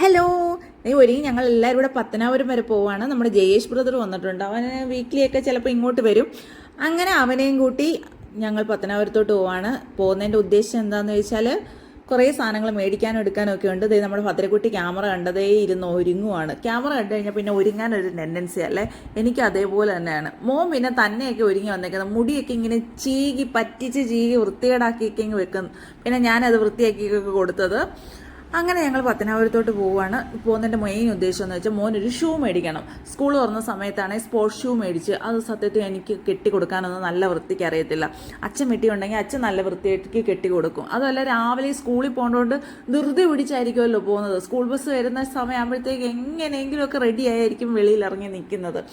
Hello ഈ ഒരുങ്ങി ഞങ്ങൾ എല്ലാവരും കൂടെ പത്തനാപുരം വരെ പോവാണ്. നമ്മുടെ ജയേഷ് ബ്രദർ വന്നിട്ടുണ്ട്. അവന് വീക്ക്ലി ഒക്കെ ചിലപ്പോൾ ഇങ്ങോട്ട് വരും. അങ്ങനെ അവനെയും കൂട്ടി ഞങ്ങൾ പത്തനാപുരത്തോട്ട് പോവാണ്. പോകുന്നതിന്റെ ഉദ്ദേശം എന്താണെന്ന് വെച്ചാൽ കുറേ സാധനങ്ങൾ മേടിക്കാനും എടുക്കാനും ഒക്കെ ഉണ്ട്. ദേ നമ്മുടെ ഭദ്രക്കുട്ടി ക്യാമറ കണ്ടതേ ഇരുന്ന് ഒരുങ്ങുവാണ്. ക്യാമറ കണ്ടു കഴിഞ്ഞാൽ പിന്നെ ഒരുങ്ങാനൊരു ടെൻഡൻസി അല്ലേ? എനിക്ക് അതേപോലെ തന്നെയാണ്. മോൻ പിന്നെ തന്നെയൊക്കെ ഒരുങ്ങി വന്നേക്കുന്നത്. മുടിയൊക്കെ ഇങ്ങനെ ചീകി പറ്റിച്ച് ചീകി വൃത്തികേടാക്കിയൊക്കെ ഇങ്ങ് വെക്കും പിന്നെ ഞാനത് വൃത്തിയാക്കിയൊക്കെ കൊടുത്തത്. അങ്ങനെ ഞങ്ങൾ പത്തനാപുരത്തോട്ട് പോവുകയാണ്. പോകുന്നതിന്റെ മെയിൻ ഉദ്ദേശം എന്ന് വെച്ചാൽ മോനൊരു ഷൂ മേടിക്കണം. സ്കൂൾ തുറന്ന സമയത്താണെങ്കിൽ സ്പോർട്സ് ഷൂ മേടിച്ച് അത് സത്യത്തിൽ എനിക്ക് കെട്ടി കൊടുക്കാനൊന്നും നല്ല വൃത്തിക്ക് അറിയത്തില്ല. അച്ഛൻ വെട്ടിയുണ്ടെങ്കിൽ അച്ഛൻ നല്ല വൃത്തിയായിട്ട് കെട്ടി കൊടുക്കും അതുമല്ല രാവിലെ സ്കൂളിൽ പോകേണ്ടതുകൊണ്ട് ധൃതി പിടിച്ചായിരിക്കുമല്ലോ പോകുന്നത്. സ്കൂൾ ബസ് വരുന്ന സമയമാകുമ്പോഴത്തേക്ക് എങ്ങനെയെങ്കിലുമൊക്കെ റെഡി ആയിരിക്കും വെളിയിൽ ഇറങ്ങി നിൽക്കുന്നത്.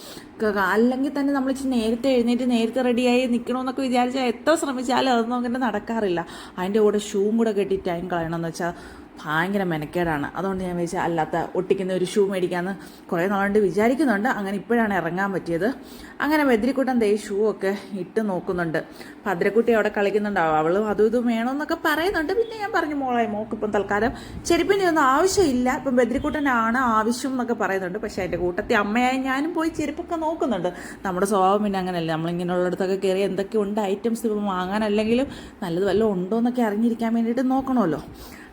അല്ലെങ്കിൽ തന്നെ നമ്മൾ ഇച്ചിരി നേരത്തെ എഴുന്നേറ്റ് നേരത്തെ റെഡിയായി നിൽക്കണമെന്നൊക്കെ വിചാരിച്ചാൽ എത്ര ശ്രമിച്ചാലും അതൊന്നും അങ്ങനെ നടക്കാറില്ല. അതിന്റെ കൂടെ ഷൂവും കൂടെ കെട്ടി ടൈം കളയണമെന്ന് വെച്ചാൽ ഭയങ്കര മെനക്കേടാണ്. അതുകൊണ്ട് ഞാൻ വിചാരിച്ചാൽ അല്ലാത്ത ഒട്ടിക്കുന്ന ഒരു ഷൂ മേടിക്കാമെന്ന് കുറേ നാളുകൊണ്ട് വിചാരിക്കുന്നുണ്ട്. അങ്ങനെ ഇപ്പോഴാണ് ഇറങ്ങാൻ പറ്റിയത്. അങ്ങനെ ബദ്രിക്കുട്ടൻ ദേ ഷൂ ഒക്കെ ഇട്ട് നോക്കുന്നുണ്ട്. ഭദ്രക്കുട്ടി അവിടെ കളിക്കുന്നുണ്ടാവും അവളും അതും ഇതും വേണമെന്നൊക്കെ പറയുന്നുണ്ട്. പിന്നെ ഞാൻ പറഞ്ഞു മോളായി മോക്ക് മോക്കിപ്പം തൽക്കാലം ചെരുപ്പിന്റെ ഒന്നും ആവശ്യമില്ല. ഇപ്പം ബദ്രിക്കുട്ടനാണ് ആവശ്യം എന്നൊക്കെ പറയുന്നുണ്ട്. പക്ഷേ അതിന്റെ കൂട്ടത്തിൽ അമ്മയായി ഞാനും പോയി ചെരുപ്പൊക്കെ നോക്കുന്നുണ്ട്. നമ്മുടെ സ്വഭാവം പിന്നെ അങ്ങനെയല്ല. നമ്മളിങ്ങനെയുള്ളിടത്തൊക്കെ കയറി എന്തൊക്കെ ഉണ്ട് ഐറ്റംസ് ഇപ്പം വാങ്ങാനല്ലെങ്കിലും നല്ലത് വല്ലതും ഉണ്ടോ എന്നൊക്കെ അറിഞ്ഞിരിക്കാൻ വേണ്ടിയിട്ട് നോക്കണമല്ലോ.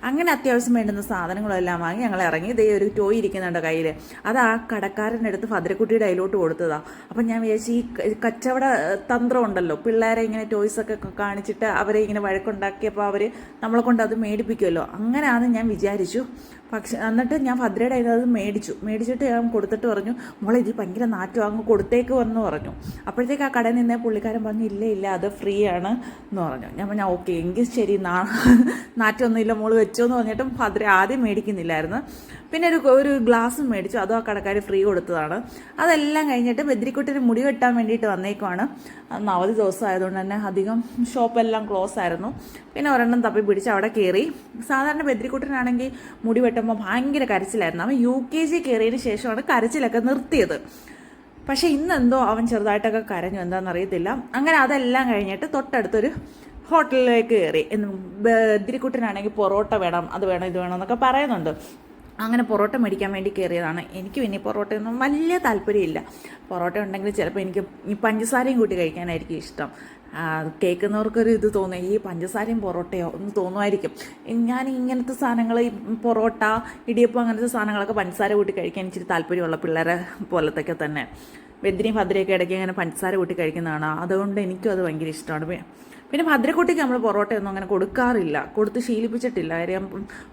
അങ്ങനെ അത്യാവശ്യം വേണ്ടുന്ന സാധനങ്ങളെല്ലാം വാങ്ങി ഞങ്ങൾ ഇറങ്ങി. ഇതേ ഒരു ടോയ് ഇരിക്കുന്നുണ്ട് കയ്യിൽ അത് ആ കടക്കാരന്റെ അടുത്ത് ഭദ്രക്കുട്ടിയുടെ അതിലോട്ട് കൊടുത്തതാ. അപ്പം ഞാൻ വിചാരിച്ചു ഈ കച്ചവട തന്ത്രം ഉണ്ടല്ലോ. പിള്ളേരെ ഇങ്ങനെ ടോയ്സൊക്കെ കാണിച്ചിട്ട് അവരെ ഇങ്ങനെ വഴക്കുണ്ടാക്കിയപ്പോൾ അവർ നമ്മളെ കൊണ്ട് അത് മേടിപ്പിക്കുമല്ലോ അങ്ങനെയാണെന്ന് ഞാൻ വിചാരിച്ചു. പക്ഷെ എന്നിട്ട് ഞാൻ ഭദ്രയുടെ അത് മേടിച്ചു. മേടിച്ചിട്ട് ഞാൻ കൊടുത്തിട്ട് പറഞ്ഞു മോളെ ഇത് ഭയങ്കര നാറ്റം അങ്ങ് കൊടുത്തേക്ക് വന്ന് പറഞ്ഞു. അപ്പോഴത്തേക്ക് ആ കടയിൽ നിന്നേ പുള്ളിക്കാരൻ പറഞ്ഞു ഇല്ല ഇല്ല അത് ഫ്രീ ആണ് എന്ന് പറഞ്ഞു. ഞാൻ പറഞ്ഞു ഓക്കെ എങ്കിൽ ശരി നാ നാറ്റമൊന്നുമില്ല മോൾ വെച്ചോ എന്ന് പറഞ്ഞിട്ടും ഭദ്ര ആദ്യം മേടിക്കുന്നില്ലായിരുന്നു. പിന്നെ ഒരു ഒരു ഗ്ലാസ് മേടിച്ചു. അതും ആ കടക്കാർ ഫ്രീ കൊടുത്തതാണ്. അതെല്ലാം കഴിഞ്ഞിട്ട് ബദ്രിക്കുട്ടിന് മുടി വെട്ടാൻ വേണ്ടിയിട്ട് വന്നേക്കുവാണ്. അന്ന് അവധി ദിവസം ആയതുകൊണ്ട് തന്നെ അധികം ഷോപ്പെല്ലാം ക്ലോസ് ആയിരുന്നു. പിന്നെ ഒരെണ്ണം തപ്പി പിടിച്ച് അവിടെ കയറി. സാധാരണ ബദ്രിക്കുട്ടനാണെങ്കിൽ മുടി വെട്ടുമ്പോൾ ഭയങ്കര കരച്ചിലായിരുന്നു. അവൻ യു കെ ജി കയറിയതിന് ശേഷമാണ് കരച്ചിലൊക്കെ നിർത്തിയത്. പക്ഷേ ഇന്നെന്തോ അവൻ ചെറുതായിട്ടൊക്കെ കരഞ്ഞു. എന്താണെന്നറിയത്തില്ല അങ്ങനെ അതെല്ലാം കഴിഞ്ഞിട്ട് തൊട്ടടുത്തൊരു ഹോട്ടലിലേക്ക് കയറി എന്ന് ബദ്രിക്കുട്ടനാണെങ്കിൽ പൊറോട്ട വേണം അത് വേണം ഇത് വേണം എന്നൊക്കെ പറയുന്നുണ്ട്. അങ്ങനെ പൊറോട്ട മേടിക്കാൻ വേണ്ടി കയറിയതാണ് എനിക്ക് പിന്നെ പൊറോട്ടയൊന്നും വലിയ താല്പര്യമില്ല. പൊറോട്ട ഉണ്ടെങ്കിൽ ചിലപ്പോൾ എനിക്ക് ഈ പഞ്ചസാരയും കൂട്ടി കഴിക്കാനായിരിക്കും ഇഷ്ടം. കേൾക്കുന്നവർക്കൊരു ഇത് തോന്നും ഈ പഞ്ചസാരയും പൊറോട്ടയോ? എന്ന് തോന്നുമായിരിക്കും. ഞാൻ ഇങ്ങനത്തെ സാധനങ്ങൾ പൊറോട്ട ഇടിയപ്പം അങ്ങനത്തെ സാധനങ്ങളൊക്കെ പഞ്ചസാര കൂട്ടി കഴിക്കാൻ ഇച്ചിരി താല്പര്യമുള്ള പിള്ളേരെ പോലത്തൊക്കെ തന്നെ. വെന്തിരിയും ഭദ്രയൊക്കെ ഇടയ്ക്ക് ഇങ്ങനെ പഞ്ചസാര കൂട്ടി കഴിക്കുന്നതാണ്. അതുകൊണ്ട് എനിക്കും അത് ഭയങ്കര ഇഷ്ടമാണ്. പിന്നെ ഭദ്രക്കുട്ടിക്ക് നമ്മൾ പൊറോട്ടയൊന്നും അങ്ങനെ കൊടുക്കാറില്ല. കൊടുത്ത് ശീലിപ്പിച്ചിട്ടില്ല. കാര്യം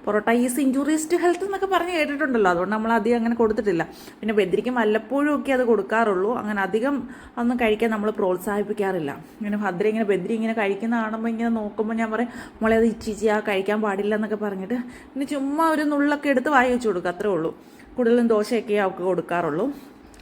parotta is injuries to health എന്നൊക്കെ പറഞ്ഞ് കേട്ടിട്ടുണ്ടല്ലോ. അതുകൊണ്ട് നമ്മൾ അധികം അങ്ങനെ കൊടുത്തിട്ടില്ല. പിന്നെ ബദ്രിക്കും വല്ലപ്പോഴും ഒക്കെ അത് കൊടുക്കാറുള്ളൂ. അങ്ങനെ അധികം ഒന്നും കഴിക്കാൻ നമ്മൾ പ്രോത്സാഹിപ്പിക്കാറില്ല. ഇങ്ങനെ ഭദ്ര ഇങ്ങനെ ബദ്രി ഇങ്ങനെ കഴിക്കുന്ന കാണുമ്പോൾ ഇങ്ങനെ നോക്കുമ്പോൾ ഞാൻ പറയും മോളെ അത് ഇച്ചിച്ചിയാ കഴിക്കാൻ പാടില്ല എന്നൊക്കെ പറഞ്ഞിട്ട് പിന്നെ ചുമ്മാ ഒരു നുള്ളൊക്കെ എടുത്ത് വായി വെച്ച് കൊടുക്കും. അത്രേ ഉള്ളൂ. കൂടുതലും ദോശയൊക്കെ അവർക്ക് കൊടുക്കാറുള്ളൂ.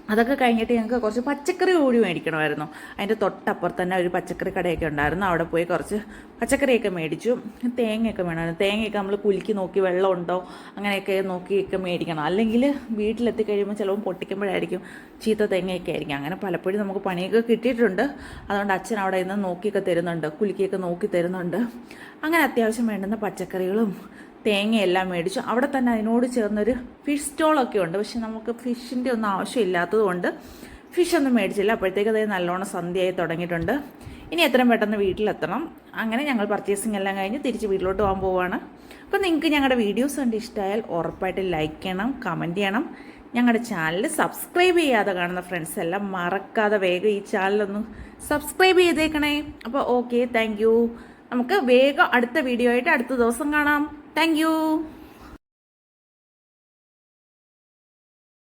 അതൊക്കെ കഴിഞ്ഞിട്ട് ഞങ്ങൾക്ക് കുറച്ച് പച്ചക്കറി കൂടി മേടിക്കണമായിരുന്നു. അതിന്റെ തൊട്ടപ്പുറത്ത് തന്നെ ഒരു പച്ചക്കറി കടയൊക്കെ ഉണ്ടായിരുന്നു. അവിടെ പോയി കുറച്ച് പച്ചക്കറിയൊക്കെ മേടിച്ചു. തേങ്ങയൊക്കെ വേണമായിരുന്നു. തേങ്ങയൊക്കെ നമ്മൾ കുലുക്കി നോക്കി വെള്ളം ഉണ്ടോ അങ്ങനെയൊക്കെ നോക്കിയൊക്കെ മേടിക്കണം. അല്ലെങ്കിൽ വീട്ടിലെത്തി കഴിയുമ്പോൾ ചിലപ്പോൾ പൊട്ടിക്കുമ്പോഴായിരിക്കും ചീത്ത തേങ്ങയൊക്കെ ആയിരിക്കും. അങ്ങനെ പലപ്പോഴും നമുക്ക് പണിയൊക്കെ കിട്ടിയിട്ടുണ്ട്. അതുകൊണ്ട് അച്ഛൻ അവിടെ നിന്ന് നോക്കിയൊക്കെ തരുന്നുണ്ട്. കുലുക്കിയൊക്കെ നോക്കി തരുന്നുണ്ട്. അങ്ങനെ അത്യാവശ്യം വേണ്ടുന്ന പച്ചക്കറികളും തേങ്ങയെല്ലാം മേടിച്ചു. അവിടെ തന്നെ അതിനോട് ചേർന്നൊരു ഫിഷ് സ്റ്റോളൊക്കെ ഉണ്ട്. പക്ഷെ നമുക്ക് ഫിഷിന്റെ ഒന്നും ആവശ്യമില്ലാത്തത് കൊണ്ട് ഫിഷ് ഒന്നും മേടിച്ചില്ല. അപ്പോഴത്തേക്ക് അത് നല്ലോണം സന്ധ്യയായി തുടങ്ങിയിട്ടുണ്ട്. ഇനി എത്രയും പെട്ടെന്ന് വീട്ടിലെത്തണം. അങ്ങനെ ഞങ്ങൾ പർച്ചേസിംഗ് എല്ലാം കഴിഞ്ഞ് തിരിച്ച് വീട്ടിലോട്ട് പോകാൻ പോവുകയാണ് അപ്പോൾ നിങ്ങൾക്ക് ഞങ്ങളുടെ വീഡിയോസ് കണ്ട് ഇഷ്ടമായാൽ ഉറപ്പായിട്ട് ലൈക്ക് ചെയ്യണം കമന്റ് ചെയ്യണം. ഞങ്ങളുടെ ചാനൽ സബ്സ്ക്രൈബ് ചെയ്യാതെ കാണുന്ന ഫ്രണ്ട്സ് എല്ലാം മറക്കാതെ വേഗം ഈ ചാനലൊന്ന് സബ്സ്ക്രൈബ് ചെയ്തേക്കണേ. അപ്പോൾ ഓക്കെ താങ്ക് നമുക്ക് വേഗം അടുത്ത വീഡിയോ ആയിട്ട് അടുത്ത ദിവസം കാണാം. താങ്ക്